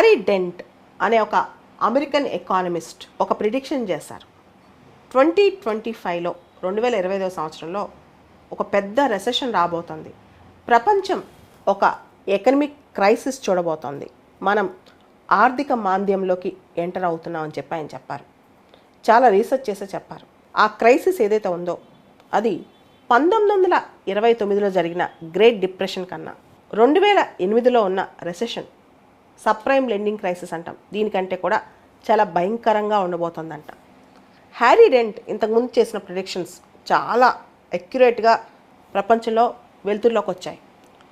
Harry Dent అనే ఒక American economist ఒక ప్రిడిక్షన్ చేశారు. ట్వంటీ ట్వంటీ ఫైవ్లో రెండు వేల ఇరవై ఐదవ సంవత్సరంలో ఒక పెద్ద రెసెషన్ రాబోతుంది. ప్రపంచం ఒక ఎకనమిక్ క్రైసిస్ చూడబోతోంది. మనం ఆర్థిక మాంద్యంలోకి ఎంటర్ అవుతున్నామని చెప్పి ఆయన చెప్పారు. చాలా రీసెర్చ్ చేసే చెప్పారు. ఆ క్రైసిస్ ఏదైతే ఉందో అది పంతొమ్మిది వందల ఇరవై తొమ్మిదిలో జరిగిన గ్రేట్ డిప్రెషన్ కన్నా రెండు వేల ఎనిమిదిలో ఉన్న రెసెషన్ సప్రైమ్ లెండింగ్ క్రైసిస్ అంటాం. దీనికంటే కూడా చాలా భయంకరంగా ఉండబోతోందంట. హ్యారీ డెంట్ ఇంతకుముందు చేసిన ప్రిడిక్షన్స్ చాలా అక్యురేట్గా ప్రపంచంలో వెలుతురులోకి వచ్చాయి.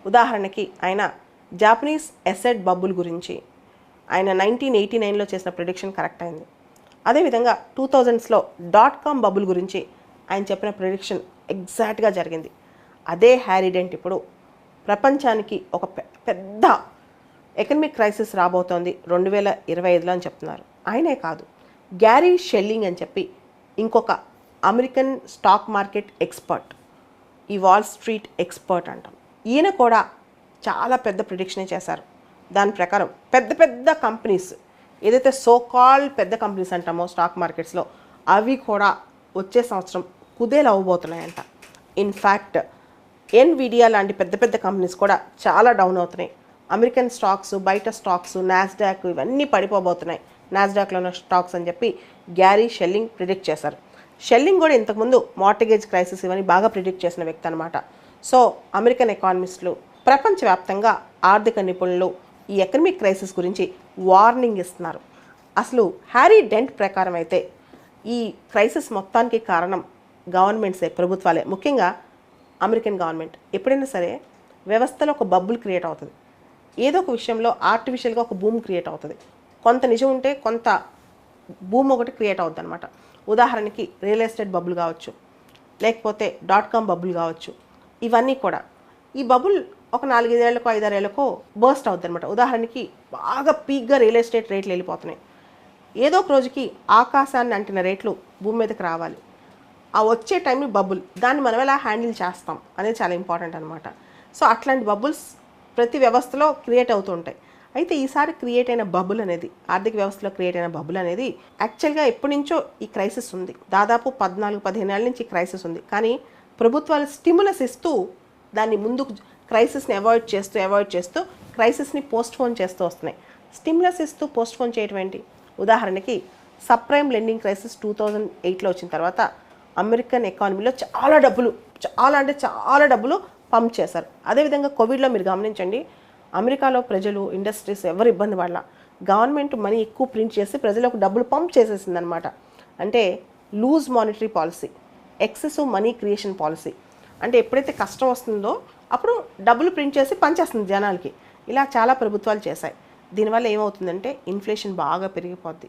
ఉదాహరణకి ఆయన జాపనీస్ ఎసెడ్ బబుల్ గురించి ఆయన నైన్టీన్ ఎయిటీ నైన్లో చేసిన ప్రిడిక్షన్ కరెక్ట్ అయింది. అదేవిధంగా టూ థౌజండ్స్లో డాట్ కామ్ బబుల్ గురించి ఆయన చెప్పిన ప్రిడిక్షన్ ఎగ్జాక్ట్గా జరిగింది. అదే హ్యారీ డెంట్ ఇప్పుడు ప్రపంచానికి ఒక పెద్ద ఎకనమిక్ క్రైసిస్ రాబోతోంది రెండు వేల ఇరవై ఐదులో అని చెప్తున్నారు. ఆయనే కాదు గ్యారీ షెల్లింగ్ అని చెప్పి ఇంకొక అమెరికన్ స్టాక్ మార్కెట్ ఎక్స్పర్ట్ ఈ వాల్ స్ట్రీట్ ఎక్స్పర్ట్ అంటాం. ఈయన కూడా చాలా పెద్ద ప్రిడిక్షనే చేశారు. దాని ప్రకారం పెద్ద పెద్ద కంపెనీస్ ఏదైతే సో కాల్ పెద్ద కంపెనీస్ అంటామో స్టాక్ మార్కెట్స్లో అవి కూడా వచ్చే సంవత్సరం కుదేలు అవ్వబోతున్నాయంట. ఇన్ఫ్యాక్ట్ ఎన్విడియా లాంటి పెద్ద పెద్ద కంపెనీస్ కూడా చాలా డౌన్ అవుతున్నాయి. అమెరికన్ స్టాక్స్ బయట స్టాక్స్ నాస్డాక్ ఇవన్నీ పడిపోబోతున్నాయి. నాస్డాక్లో ఉన్న స్టాక్స్ అని చెప్పి గ్యారీ షెల్లింగ్ ప్రిడిక్ట్ చేశారు. షెల్లింగ్ కూడా ఇంతకుముందు మార్టిగేజ్ క్రైసిస్ ఇవన్నీ బాగా ప్రిడిక్ట్ చేసిన వ్యక్తి అనమాట సో అమెరికన్ ఎకానమిస్టులు ప్రపంచవ్యాప్తంగా ఆర్థిక నిపుణులు ఈ ఎకనమిక్ క్రైసిస్ గురించి వార్నింగ్ ఇస్తున్నారు. అసలు హ్యారీ డెంట్ ప్రకారం అయితే ఈ క్రైసిస్ మొత్తానికి కారణం గవర్నమెంట్సే ప్రభుత్వాలే. ముఖ్యంగా అమెరికన్ గవర్నమెంట్. ఎప్పుడైనా సరే వ్యవస్థలో ఒక బబ్బుల్ క్రియేట్ అవుతుంది. ఏదో ఒక విషయంలో ఆర్టిఫిషియల్గా ఒక భూమి క్రియేట్ అవుతుంది. కొంత నిజం ఉంటే కొంత భూమి ఒకటి క్రియేట్ అవుతుంది అనమాట ఉదాహరణకి రియల్ ఎస్టేట్ బబుల్ కావచ్చు లేకపోతే డాట్ కామ్ బబుల్ కావచ్చు ఇవన్నీ కూడా. ఈ బబుల్ ఒక నాలుగైదేళ్ళకో ఐదారేళ్ళకో బర్స్ట్ అవుతుంది అనమాట ఉదాహరణకి బాగా పీక్గా రియల్ ఎస్టేట్ రేట్లు వెళ్ళిపోతున్నాయి. ఏదో ఒక రోజుకి ఆకాశాన్ని అంటిన రేట్లు భూమి మీదకి రావాలి. ఆ వచ్చే టైంని బబుల్ దాన్ని మనం ఎలా హ్యాండిల్ చేస్తాం అనేది చాలా ఇంపార్టెంట్ అనమాట సో అట్లాంటి బబుల్స్ ప్రతి వ్యవస్థలో క్రియేట్ అవుతూ ఉంటాయి. అయితే ఈసారి క్రియేట్ అయిన బబుల్ అనేది ఆర్థిక వ్యవస్థలో క్రియేట్ అయిన బబుల్ అనేది యాక్చువల్గా ఎప్పటి నుంచో ఈ క్రైసిస్ ఉంది. దాదాపు పద్నాలుగు పదిహేను ఏళ్ళ నుంచి ఈ క్రైసిస్ ఉంది. కానీ ప్రభుత్వాలు స్టిములస్ ఇస్తూ దాన్ని ముందుకు క్రైసిస్ని అవాయిడ్ చేస్తూ అవాయిడ్ చేస్తూ క్రైసిస్ని పోస్ట్పోన్ చేస్తూ వస్తున్నాయి. స్టిమ్యులస్ ఇస్తూ పోస్ట్ చేయటం ఏంటి? ఉదాహరణకి subprime lending crisis two thousand ఎయిట్లో వచ్చిన తర్వాత అమెరికన్ ఎకానమీలో చాలా డబ్బులు చాలా అంటే చాలా డబ్బులు పంప్ చేశారు. అదేవిధంగా కోవిడ్లో మీరు గమనించండి అమెరికాలో ప్రజలు ఇండస్ట్రీస్ ఎవరు ఇబ్బంది పడాల. గవర్నమెంట్ మనీ ఎక్కువ ప్రింట్ చేసి ప్రజలకు డబ్బులు పంప్ చేసేసింది అనమాట అంటే loose monetary policy excessive money creation policy. అంటే ఎప్పుడైతే కష్టం వస్తుందో అప్పుడు డబ్బులు ప్రింట్ చేసి పనిచేస్తుంది జనాలకి. ఇలా చాలా ప్రభుత్వాలు చేశాయి. దీనివల్ల ఏమవుతుందంటే ఇన్ఫ్లేషన్ బాగా పెరిగిపోద్ది.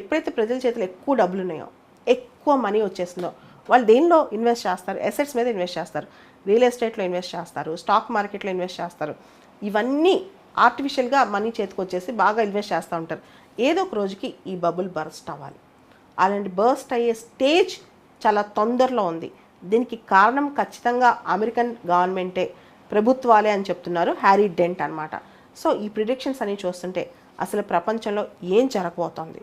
ఎప్పుడైతే ప్రజల చేతిలో ఎక్కువ డబ్బులు ఉన్నాయో ఎక్కువ మనీ వచ్చేస్తుందో వాళ్ళు దేనిలో ఇన్వెస్ట్ చేస్తారు? ఎసెట్స్ మీద ఇన్వెస్ట్ చేస్తారు. రియల్ ఎస్టేట్లో ఇన్వెస్ట్ చేస్తారు స్టాక్ మార్కెట్లో ఇన్వెస్ట్ చేస్తారు. ఇవన్నీ ఆర్టిఫిషియల్గా మనీ చేతికి వచ్చేసి బాగా ఇన్వెస్ట్ చేస్తూ ఉంటారు. ఏదో ఒక రోజుకి ఈ బబుల్ బర్స్ట్ అవ్వాలి. అలాంటి బర్స్ట్ అయ్యే స్టేజ్ చాలా తొందరలో ఉంది. దీనికి కారణం ఖచ్చితంగా అమెరికన్ గవర్నమెంటే ప్రభుత్వాలే అని చెప్తున్నారు హ్యారీ డెంట్ అన్నమాట. సో ఈ ప్రిడిక్షన్స్ అన్నీ చూస్తుంటే అసలు ప్రపంచంలో ఏం జరగబోతోంది?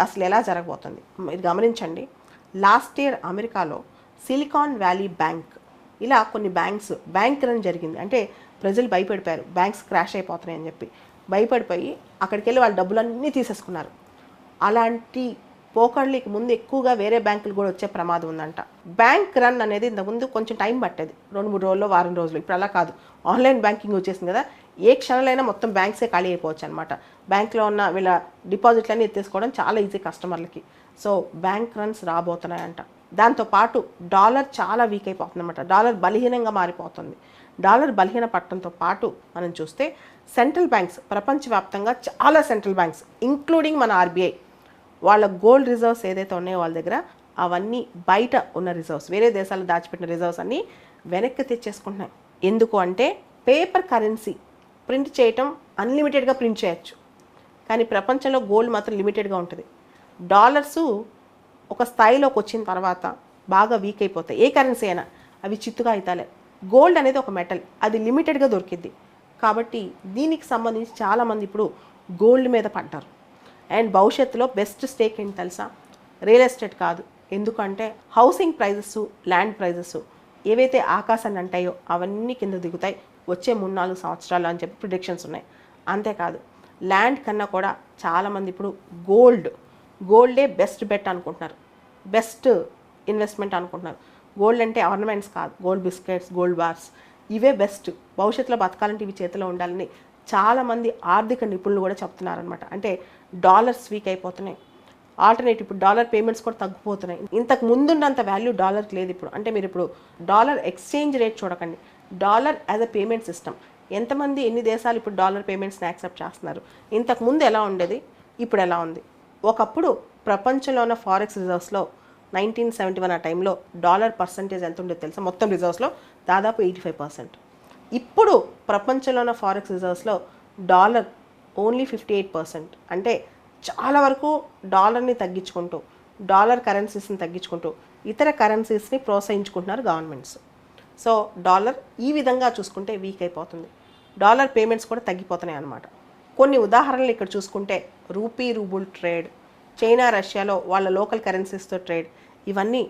అసలు ఎలా జరగబోతుంది? మీరు గమనించండి లాస్ట్ ఇయర్ అమెరికాలో సిలికాన్ వ్యాలీ బ్యాంక్ ఇలా కొన్ని బ్యాంక్స్ బ్యాంక్ రన్ జరిగింది. అంటే ప్రజలు భయపడిపోయారు. బ్యాంక్స్ క్రాష్ అయిపోతున్నాయి అని చెప్పి. భయపడిపోయి అక్కడికి వెళ్ళి వాళ్ళ డబ్బులన్నీ తీసేసుకున్నారు. అలాంటి పోకళ్ళకి ముందు ఎక్కువగా వేరే బ్యాంకులు కూడా వచ్చే ప్రమాదం ఉందంట. బ్యాంక్ రన్ అనేది ఇంతకుముందు కొంచెం టైం పట్టేది. రెండు మూడు రోజుల్లో వారం రోజులు. ఇప్పుడు అలా కాదు. ఆన్లైన్ బ్యాంకింగ్ వచ్చేసింది కదా. ఏ క్షణాలైనా మొత్తం బ్యాంక్సే ఖాళీ అయిపోవచ్చు అనమాట బ్యాంక్లో ఉన్న వీళ్ళ డిపాజిట్లన్నీ ఎత్తేసుకోవడం చాలా ఈజీ కస్టమర్లకి సో బ్యాంక్ రన్స్ రాబోతున్నాయంట. దాంతోపాటు డాలర్ చాలా వీక్ అయిపోతుంది అనమాట డాలర్ బలహీనంగా మారిపోతుంది. డాలర్ బలహీన పట్టడంతో పాటు మనం చూస్తే సెంట్రల్ బ్యాంక్స్ ప్రపంచవ్యాప్తంగా చాలా సెంట్రల్ బ్యాంక్స్ ఇంక్లూడింగ్ మన ఆర్బీఐ వాళ్ళ గోల్డ్ రిజర్వ్స్ ఏదైతే ఉన్నాయో వాళ్ళ దగ్గర అవన్నీ బయట ఉన్న రిజర్వ్స్ వేరే దేశాల్లో దాచిపెట్టిన రిజర్వ్స్ అన్నీ వెనక్కి తెచ్చేసుకుంటున్నాయి. ఎందుకు అంటే పేపర్ కరెన్సీ ప్రింట్ చేయటం అన్లిమిటెడ్గా ప్రింట్ చేయొచ్చు. కానీ ప్రపంచంలో గోల్డ్ మాత్రం లిమిటెడ్గా ఉంటుంది. డాలర్సు ఒక స్థాయిలోకి వచ్చిన తర్వాత బాగా వీక్ అయిపోతాయి. ఏ కరెన్సీ అయినా అవి చిత్తుగా అవుతాలే గోల్డ్ అనేది ఒక మెటల్ అది లిమిటెడ్గా దొరికిద్ది. కాబట్టి దీనికి సంబంధించి చాలామంది ఇప్పుడు గోల్డ్ మీద పడ్డారు. అండ్ భవిష్యత్తులో బెస్ట్ స్టేక్ ఏంటి తెలుసా? రియల్ ఎస్టేట్ కాదు. ఎందుకంటే హౌసింగ్ ప్రైజెస్ ల్యాండ్ ప్రైజెస్ ఏవైతే ఆకాశాన్ని అంటాయో అవన్నీ కింద దిగుతాయి. వచ్చే మూడు నాలుగు సంవత్సరాలు అని చెప్పి ప్రిడిక్షన్స్ ఉన్నాయి. అంతేకాదు ల్యాండ్ కన్నా కూడా చాలామంది ఇప్పుడు గోల్డ్ గోల్డే బెస్ట్ బెట్ అనుకుంటున్నారు. బెస్ట్ ఇన్వెస్ట్మెంట్ అనుకుంటున్నారు. గోల్డ్ అంటే ఆర్నమెంట్స్ కాదు. గోల్డ్ బిస్కెట్స్ గోల్డ్ బార్స్ ఇవే బెస్ట్. భవిష్యత్తులో బతకాలంటే ఇవి చేతిలో ఉండాలని చాలామంది ఆర్థిక నిపుణులు కూడా చెప్తున్నారనమాట అంటే డాలర్స్ వీక్ అయిపోతున్నాయి. ఆల్టర్నేట్ ఇప్పుడు డాలర్ పేమెంట్స్ కూడా తగ్గిపోతున్నాయి. ఇంతకు ముందున్నంత వాల్యూ డాలర్కి లేదు ఇప్పుడు. అంటే మీరు ఇప్పుడు డాలర్ ఎక్స్చేంజ్ రేట్ చూడకండి. Dollar as a payment system. ఎంతమంది ఎన్ని దేశాలు ఇప్పుడు డాలర్ పేమెంట్స్ని యాక్సెప్ట్ చేస్తున్నారు? ఇంతకు ముందు ఎలా ఉండేది? ఇప్పుడు ఎలా ఉంది? ఒకప్పుడు ప్రపంచంలో ఉన్న ఫారెక్స్ రిజర్వ్స్లో నైన్టీన్ సెవెంటీ వన్ ఆ టైంలో డాలర్ పర్సంటేజ్ ఎంత ఉండేది తెలుసా? మొత్తం రిజర్వ్స్లో దాదాపు ఎయిటీ ఫైవ్ పర్సెంట్. ఇప్పుడు ప్రపంచంలో ఉన్న forex రిజర్వ్స్లో dollar only fifty eight percent. అంటే చాలా వరకు డాలర్ని తగ్గించుకుంటూ డాలర్ కరెన్సీస్ని తగ్గించుకుంటూ ఇతర కరెన్సీస్ని ప్రోత్సహించుకుంటున్నారు గవర్నమెంట్స్. సో డాలర్ ఈ విధంగా చూసుకుంటే వీక్ అయిపోతుంది. డాలర్ పేమెంట్స్ కూడా తగ్గిపోతున్నాయి అన్నమాట కొన్ని ఉదాహరణలు ఇక్కడ చూసుకుంటే రూపీ రూబుల్ ట్రేడ్ చైనా రష్యాలో వాళ్ళ లోకల్ కరెన్సీస్తో ట్రేడ్. ఇవన్నీ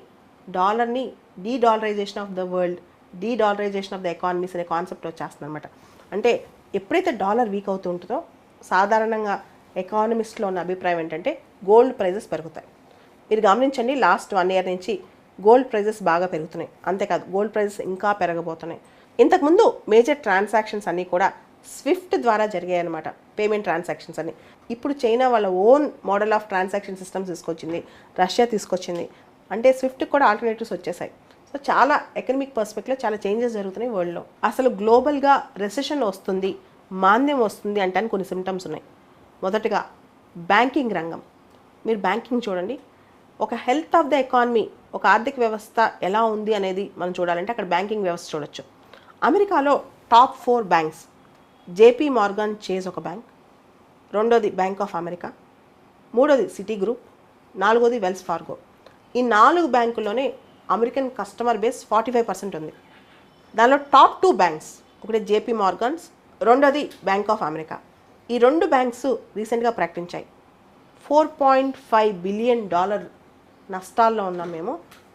డాలర్ని dedollarization of the world dedollarization of the economies అనే కాన్సెప్ట్ వచ్చేస్తుంది అనమాట అంటే ఎప్పుడైతే డాలర్ వీక్ అవుతూ ఉంటుందో సాధారణంగా ఎకానమిస్ట్లో ఉన్న అభిప్రాయం ఏంటంటే గోల్డ్ ప్రైజెస్ పెరుగుతాయి. మీరు గమనించండి లాస్ట్ వన్ ఇయర్ నుంచి గోల్డ్ ప్రైజెస్ బాగా పెరుగుతున్నాయి. అంతేకాదు గోల్డ్ ప్రైజెస్ ఇంకా పెరగబోతున్నాయి. ఇంతకుముందు మేజర్ ట్రాన్సాక్షన్స్ అన్నీ కూడా స్విఫ్ట్ ద్వారా జరిగాయి అనమాట పేమెంట్ ట్రాన్సాక్షన్స్ అని ఇప్పుడు చైనా వాళ్ళ own model of transaction systems తీసుకొచ్చింది రష్యా తీసుకొచ్చింది. అంటే స్విఫ్ట్ కూడా ఆల్టర్నేటివ్స్ వచ్చేసాయి. సో చాలా ఎకనమిక్ పర్స్పెక్ట్లో చాలా చేంజెస్ జరుగుతున్నాయి వరల్డ్లో అసలు గ్లోబల్గా రెసెషన్ వస్తుంది మాంద్యం వస్తుంది అంటానికి కొన్ని సిమ్టమ్స్ ఉన్నాయి. మొదటగా బ్యాంకింగ్ రంగం. మీరు బ్యాంకింగ్ చూడండి. ఒక హెల్త్ ఆఫ్ ద ఎకానమీ ఒక ఆర్థిక వ్యవస్థ ఎలా ఉంది అనేది మనం చూడాలంటే అక్కడ బ్యాంకింగ్ వ్యవస్థ చూడొచ్చు. అమెరికాలో top four banks JP Morgan Chase ఒక బ్యాంక్ రెండోది బ్యాంక్ ఆఫ్ అమెరికా మూడోది సిటీ గ్రూప్ నాలుగోది వెల్స్ ఫార్గో. ఈ నాలుగు బ్యాంకుల్లోనే American customer base forty five percent ఉంది. దానిలో టాప్ టూ బ్యాంక్స్ ఒకటి జేపీ మార్గన్స్ రెండోది బ్యాంక్ ఆఫ్ అమెరికా. ఈ రెండు బ్యాంక్స్ రీసెంట్గా ప్రకటించాయి. Four point five billion dollar నష్టాల్లో ఉన్నాం మేము.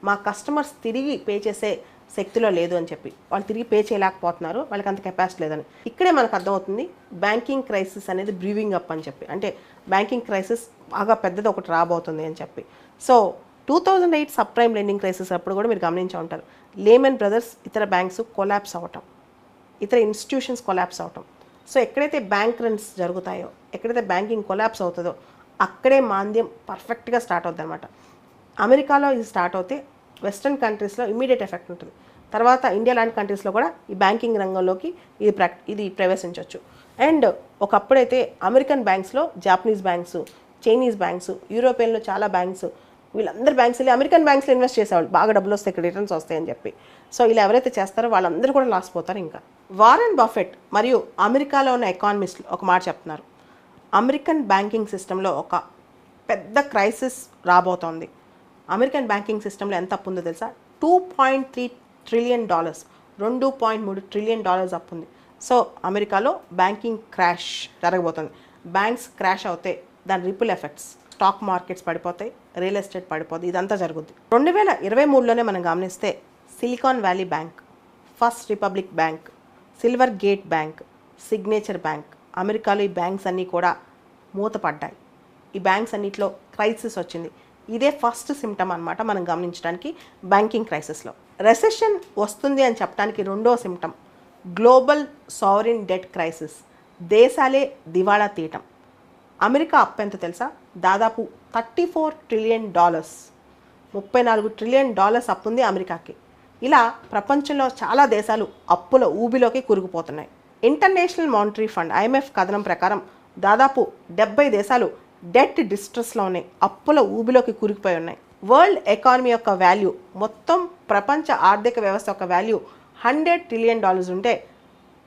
మా కస్టమర్స్ తిరిగి పే చేసే శక్తిలో లేదు అని చెప్పి. వాళ్ళు తిరిగి పే చేయలేకపోతున్నారు. వాళ్ళకి అంత కెపాసిటీ లేదని. ఇక్కడే మనకు అర్థమవుతుంది బ్యాంకింగ్ క్రైసిస్ అనేది బ్రీవింగ్ అప్ అని చెప్పి. అంటే బ్యాంకింగ్ క్రైసిస్ బాగా పెద్దది ఒకటి రాబోతుంది అని చెప్పి. So two thousand eight subprime lending crisis అప్పుడు కూడా మీరు గమనించి ఉంటారు. లేమన్ బ్రదర్స్ ఇతర బ్యాంక్స్ కొలాప్స్ అవ్వటం ఇతర ఇన్స్టిట్యూషన్స్ కొలాప్స్ అవటం. సో ఎక్కడైతే బ్యాంక్ రన్స్ జరుగుతాయో ఎక్కడైతే బ్యాంకింగ్ కొలాప్స్ అవుతుందో అక్కడే మాంద్యం పర్ఫెక్ట్గా స్టార్ట్ అవుతుంది అనమాట అమెరికాలో ఇది స్టార్ట్ అవుతే వెస్ట్రన్ కంట్రీస్లో ఇమీడియట్ ఎఫెక్ట్ ఉంటుంది. తర్వాత ఇండియా లాంటి కంట్రీస్లో కూడా ఈ బ్యాంకింగ్ రంగంలోకి ఇది ప్ర ఇది ప్రవేశించవచ్చు అండ్ ఒకప్పుడైతే అమెరికన్ బ్యాంక్స్లో జాపనీస్ బ్యాంక్స్ చైనీస్ బ్యాంక్స్ యూరోపియన్లో చాలా బ్యాంక్స్ వీళ్ళందరూ బ్యాంక్స్ వెళ్ళి అమెరికన్ బ్యాంక్స్లో ఇన్వెస్ట్ చేసేవాళ్ళు. బాగా డబ్బులు వస్తాయి ఇక్కడ రిటర్న్స్ వస్తాయని చెప్పి. సో ఇలా ఎవరైతే చేస్తారో వాళ్ళందరూ కూడా లాస్ పోతారు ఇంకా. వారెన్ బఫెట్ మరియు అమెరికాలో ఉన్న ఎకానమిస్ట్లు ఒక మాట చెప్తున్నారు. అమెరికన్ బ్యాంకింగ్ సిస్టంలో ఒక పెద్ద క్రైసిస్ రాబోతోంది. అమెరికన్ బ్యాంకింగ్ సిస్టంలో ఎంత అప్పు ఉందో తెలుసా? Two point three trillion dollars రెండు పాయింట్ మూడు ట్రిలియన్ డాలర్స్ అప్పు ఉంది సో అమెరికాలో బ్యాంకింగ్ క్రాష్ జరగబోతుంది. బ్యాంక్స్ క్రాష్ అవుతాయి దాని రిపుల్ ఎఫెక్ట్స్ స్టాక్ మార్కెట్స్ పడిపోతాయి రియల్ ఎస్టేట్ పడిపోతుంది ఇదంతా జరుగుద్ది. రెండు వేల ఇరవై మూడులోనే మనం గమనిస్తే Silicon Valley Bank First Republic Bank Silver Gate Bank Signature Bank అమెరికాలో ఈ బ్యాంక్స్ అన్నీ కూడా మూతపడ్డాయి. ఈ బ్యాంక్స్ అన్నిట్లో క్రైసిస్ వచ్చింది. ఇదే ఫస్ట్ సిమ్టమ్ అనమాట మనం గమనించడానికి బ్యాంకింగ్ క్రైసిస్లో రెసెషన్ వస్తుంది అని చెప్పడానికి రెండో symptom global sovereign debt crisis దేశాలే దివాళా తీయటం. అమెరికా అప్పు ఎంత తెలుసా? దాదాపు థర్టీ ఫోర్ ట్రిలియన్ డాలర్స్ ముప్పై నాలుగు ట్రిలియన్ డాలర్స్ అప్పు ఉంది అమెరికాకి. ఇలా ప్రపంచంలో చాలా దేశాలు అప్పుల ఊబిలోకి కూరుకుపోతున్నాయి. ఇంటర్నేషనల్ మానిటరీ ఫండ్ ఐఎంఎఫ్ కథనం ప్రకారం దాదాపు డెబ్బై దేశాలు డెట్ డిస్ట్రెస్లో ఉన్నాయి. అప్పుల ఊబిలోకి కూరుకుపోయి ఉన్నాయి. వరల్డ్ ఎకానమీ యొక్క వాల్యూ మొత్తం ప్రపంచ ఆర్థిక వ్యవస్థ యొక్క వాల్యూ హండ్రెడ్ ట్రిలియన్ డాలర్స్ ఉంటే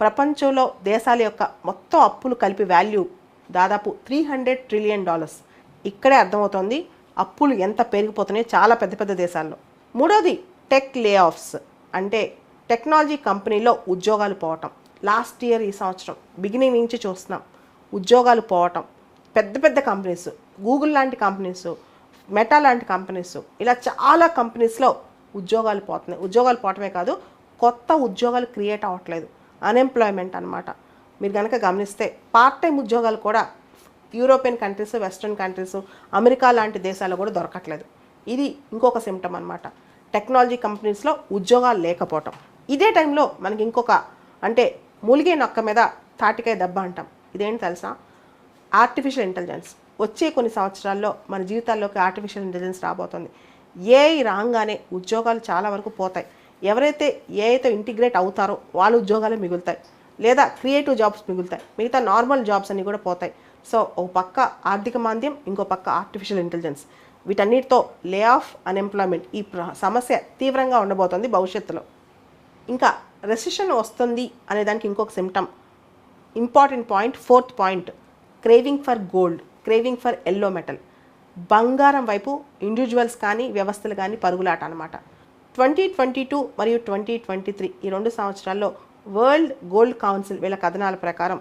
ప్రపంచంలో దేశాల యొక్క మొత్తం అప్పులు కలిపి వాల్యూ దాదాపు త్రీ హండ్రెడ్ ట్రిలియన్ డాలర్స్. ఇక్కడే అర్థమవుతోంది అప్పులు ఎంత పెరిగిపోతున్నాయో చాలా పెద్ద పెద్ద దేశాల్లో. మూడోది టెక్ లే ఆఫ్స్ అంటే టెక్నాలజీ కంపెనీలో ఉద్యోగాలు పోవటం. లాస్ట్ ఇయర్ ఈ సంవత్సరం బిగినింగ్ నుంచి చూస్తున్నాం. ఉద్యోగాలు పోవటం. పెద్ద పెద్ద కంపెనీస్ గూగుల్ లాంటి కంపెనీస్ మెటా లాంటి కంపెనీస్ ఇలా చాలా కంపెనీస్లో ఉద్యోగాలు పోతున్నాయి. ఉద్యోగాలు పోవటమే కాదు కొత్త ఉద్యోగాలు క్రియేట్ అవ్వట్లేదు. అన్ఎంప్లాయ్మెంట్ అనమాట మీరు కనుక గమనిస్తే పార్ట్ టైం ఉద్యోగాలు కూడా European countries western countries America లాంటి దేశాల్లో కూడా దొరకట్లేదు. ఇది ఇంకొక సిమ్టమ్ అనమాట టెక్నాలజీ కంపెనీస్లో ఉద్యోగాలు లేకపోవటం. ఇదే టైంలో మనకి ఇంకొక అంటే మూలిగే నొక్క మీద తాటికాయ దెబ్బ అంటాం. ఇదేంటి తెలుసా? ఆర్టిఫిషియల్ ఇంటెలిజెన్స్ వచ్చే కొన్ని సంవత్సరాల్లో మన జీవితాల్లోకి ఆర్టిఫిషియల్ ఇంటెలిజెన్స్ రాబోతుంది. ఏఐ రాగానే ఉద్యోగాలు చాలా వరకు పోతాయి. ఎవరైతే ఏఐతో ఇంటిగ్రేట్ అవుతారో వాళ్ళ ఉద్యోగాలు మిగులుతాయి. లేదా క్రియేటివ్ జాబ్స్ మిగులుతాయి. మిగతా నార్మల్ జాబ్స్ అన్నీ కూడా పోతాయి. సో ఒక పక్క ఆర్థిక మాంద్యం ఇంకో పక్క ఆర్టిఫిషియల్ ఇంటెలిజెన్స్ వీటన్నిటితో లే ఆఫ్ అన్ఎంప్లాయ్మెంట్ ఈ సమస్య తీవ్రంగా ఉండబోతోంది భవిష్యత్తులో. ఇంకా రెసిషన్ వస్తుంది అనే దానికి ఇంకొక symptom important point fourth point craving for gold craving for yellow metal బంగారం వైపు ఇండివిజువల్స్ కానీ వ్యవస్థలు కానీ పరుగులాట అనమాట ట్వంటీ ట్వంటీ టూ మరియు ట్వంటీ ట్వంటీ త్రీ ఈ రెండు సంవత్సరాల్లో వరల్డ్ గోల్డ్ కౌన్సిల్ వీళ్ళ కథనాల ప్రకారం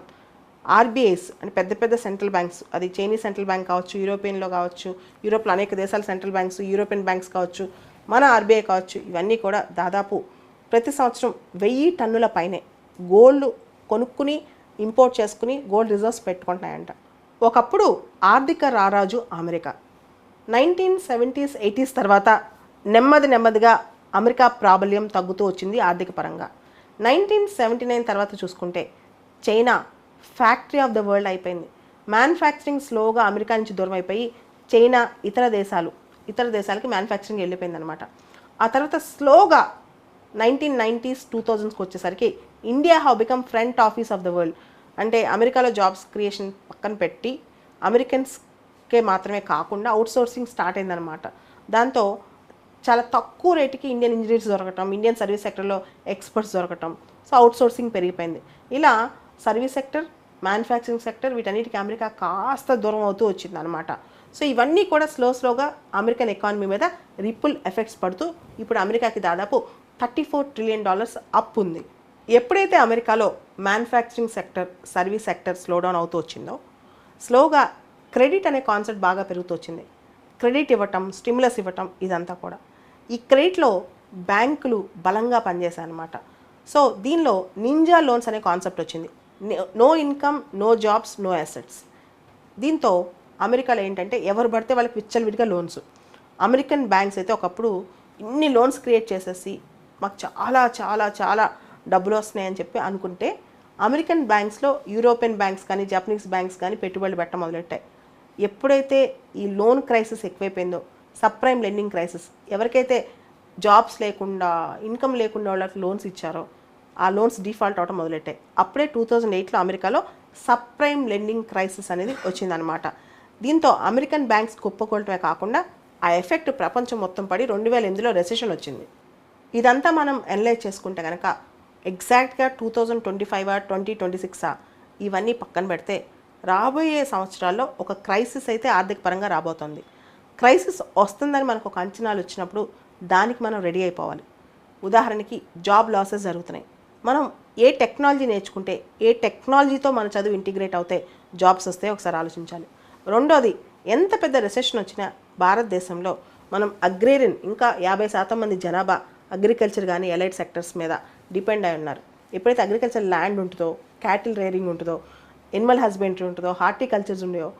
ఆర్బీఐస్ అంటే పెద్ద పెద్ద సెంట్రల్ బ్యాంక్స్ అది చైనీస్ సెంట్రల్ బ్యాంక్ కావచ్చు యూరోపియన్లో కావచ్చు యూరోప్లో అనేక దేశాల సెంట్రల్ బ్యాంక్స్ యూరోపియన్ బ్యాంక్స్ కావచ్చు మన ఆర్బీఐ కావచ్చు ఇవన్నీ కూడా దాదాపు ప్రతి సంవత్సరం వెయ్యి టన్నుల పైనే గోల్డ్ కొనుక్కుని ఇంపోర్ట్ చేసుకుని గోల్డ్ రిజర్వ్స్ పెట్టుకుంటున్నాయంట. ఒకప్పుడు ఆర్థిక రారాజు అమెరికా. నైన్టీన్ సెవెంటీస్ ఎయిటీస్ తర్వాత నెమ్మది నెమ్మదిగా అమెరికా ప్రాబల్యం తగ్గుతూ వచ్చింది ఆర్థిక పరంగా. నైన్టీన్ సెవెంటీ నైన్ తర్వాత చూసుకుంటే China factory of the world అయిపోయింది. మ్యానుఫ్యాక్చరింగ్ స్లోగా అమెరికా నుంచి దూరం అయిపోయి చైనా ఇతర దేశాలు ఇతర దేశాలకి మ్యానుఫ్యాక్చరింగ్ వెళ్ళిపోయింది అనమాట ఆ తర్వాత స్లోగా నైన్టీన్ నైంటీస్ టూ థౌజండ్స్కి వచ్చేసరికి India have become front office of the world అంటే అమెరికాలో జాబ్స్ క్రియేషన్ పక్కన పెట్టి అమెరికన్స్కే మాత్రమే కాకుండా అవుట్ సోర్సింగ్ స్టార్ట్ అయిందనమాట దాంతో చాలా తక్కువ రేటుకి ఇండియన్ ఇంజనీర్స్ దొరకటం ఇండియన్ సర్వీస్ సెక్టర్లో ఎక్స్పర్ట్స్ దొరకటం. సో అవుట్ సోర్సింగ్ పెరిగిపోయింది. ఇలా సర్వీస్ సెక్టర్ మ్యానుఫ్యాక్చరింగ్ సెక్టర్ వీటన్నిటికీ అమెరికా కాస్త దూరం అవుతూ వచ్చింది అనమాట సో ఇవన్నీ కూడా స్లో స్లోగా అమెరికన్ ఎకానమీ మీద రిపుల్ ఎఫెక్ట్స్ పడుతూ ఇప్పుడు అమెరికాకి దాదాపు thirty four trillion dollars up ఉంది. ఎప్పుడైతే అమెరికాలో manufacturing sector service sector slow down అవుతూ వచ్చిందో స్లోగా క్రెడిట్ అనే కాన్సెప్ట్ బాగా పెరుగుతూ వచ్చింది. క్రెడిట్ ఇవ్వటం స్టిమ్యులస్ ఇవ్వటం ఇదంతా కూడా. ఈ క్రెడిట్లో బ్యాంకులు బలంగా పనిచేశాయి అనమాట సో దీనిలో నింజా లోన్స్ అనే కాన్సెప్ట్ వచ్చింది. No income no jobs no assets దీంతో అమెరికాలో ఏంటంటే ఎవరు పడితే వాళ్ళకి విచ్చలవిడిగా లోన్స్ అమెరికన్ బ్యాంక్స్ అయితే ఒకప్పుడు ఇన్ని లోన్స్ క్రియేట్ చేసేసి మాకు చాలా చాలా చాలా డబ్బులు వస్తున్నాయని చెప్పి అనుకుంటే అమెరికన్ బ్యాంక్స్లో యూరోపియన్ బ్యాంక్స్ కానీ జపనీస్ బ్యాంక్స్ కానీ పెట్టుబడులు పెట్ట మొదలెట్టాయి. ఎప్పుడైతే ఈ లోన్ క్రైసిస్ ఎక్కువైపోయిందో సప్రైమ్ లెండింగ్ క్రైసిస్ ఎవరికైతే జాబ్స్ లేకుండా ఇన్కమ్ లేకుండా వాళ్ళకి లోన్స్ ఇచ్చారో ఆ లోన్స్ డిఫాల్ట్ అవడం మొదలెట్టాయి. అప్పుడే టూ థౌజండ్ ఎయిట్లో అమెరికాలో సప్రైమ్ లెండింగ్ క్రైసిస్ అనేది వచ్చిందనమాట దీంతో అమెరికన్ బ్యాంక్స్ కుప్పకొలటమే కాకుండా ఆ ఎఫెక్ట్ ప్రపంచం మొత్తం పడి రెండు వేల ఎనిమిదిలో రెసెషన్ వచ్చింది. ఇదంతా మనం అనలైజ్ చేసుకుంటే కనుక ఎగ్జాక్ట్గా two thousand twenty five twenty twenty సిక్సా ఇవన్నీ పక్కన పెడితే రాబోయే సంవత్సరాల్లో ఒక క్రైసిస్ అయితే ఆర్థిక పరంగా రాబోతోంది. క్రైసిస్ వస్తుందని మనకు ఒక అంచనాలు వచ్చినప్పుడు దానికి మనం రెడీ అయిపోవాలి. ఉదాహరణకి జాబ్ లాసెస్ జరుగుతున్నాయి. మనం ఏ టెక్నాలజీ నేర్చుకుంటే ఏ టెక్నాలజీతో మన చదువు ఇంటిగ్రేట్ అవుతే జాబ్స్ వస్తే ఒకసారి ఆలోచించాలి. రెండోది ఎంత పెద్ద రిసెషన్ వచ్చినా భారతదేశంలో మనం అగ్రేరియన్ ఇంకా యాభై శాతం మంది జనాభా అగ్రికల్చర్ కానీ ఎలైట్ సెక్టర్స్ మీద డిపెండ్ అయి ఉన్నారు. ఎప్పుడైతే అగ్రికల్చర్ ల్యాండ్ ఉంటుందో క్యాటిల్ రేరింగ్ ఉంటుందో ఎనిమల్ హస్బెండరీ ఉంటుందో హార్టికల్చర్స్ ఉన్నాయో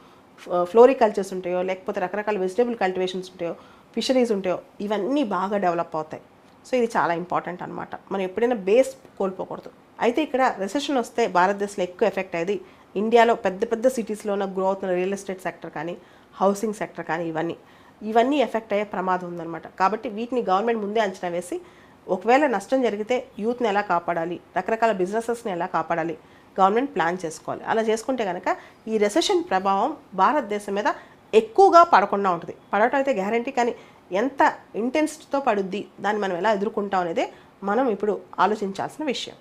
ఫ్లోరికల్చర్స్ ఉంటాయో లేకపోతే రకరకాల వెజిటేబుల్ కల్టివేషన్స్ ఉంటాయో ఫిషరీస్ ఉంటాయో ఇవన్నీ బాగా డెవలప్ అవుతాయి. సో ఇది చాలా ఇంపార్టెంట్ అనమాట మనం ఎప్పుడైనా బేస్ కోల్పోకూడదు. అయితే ఇక్కడ రెసెషన్ వస్తే భారతదేశంలో ఎక్కువ ఎఫెక్ట్ అయ్యేది ఇండియాలో పెద్ద పెద్ద సిటీస్లో ఉన్న గ్రో అవుతున్న రియల్ ఎస్టేట్ సెక్టర్ కానీ హౌసింగ్ సెక్టర్ కానీ ఇవన్నీ. ఇవన్నీ ఎఫెక్ట్ అయ్యే ప్రమాదం ఉందన్నమాట. కాబట్టి వీటిని గవర్నమెంట్ ముందే అంచనా వేసి ఒకవేళ నష్టం జరిగితే యూత్ని ఎలా కాపాడాలి? రకరకాల బిజినెసెస్ని ఎలా కాపాడాలి? గవర్నమెంట్ ప్లాన్ చేసుకోవాలి. అలా చేసుకుంటే కనుక ఈ రెసెషన్ ప్రభావం భారతదేశం మీద ఎక్కువగా పడకుండా ఉంటుంది. పడటం అయితే గ్యారంటీ కానీ ఎంత ఇంటెన్స్తో పడుద్ది? దాన్ని మనం ఎలా ఎదుర్కొంటాం అనేది మనం ఇప్పుడు ఆలోచించాల్సిన విషయం.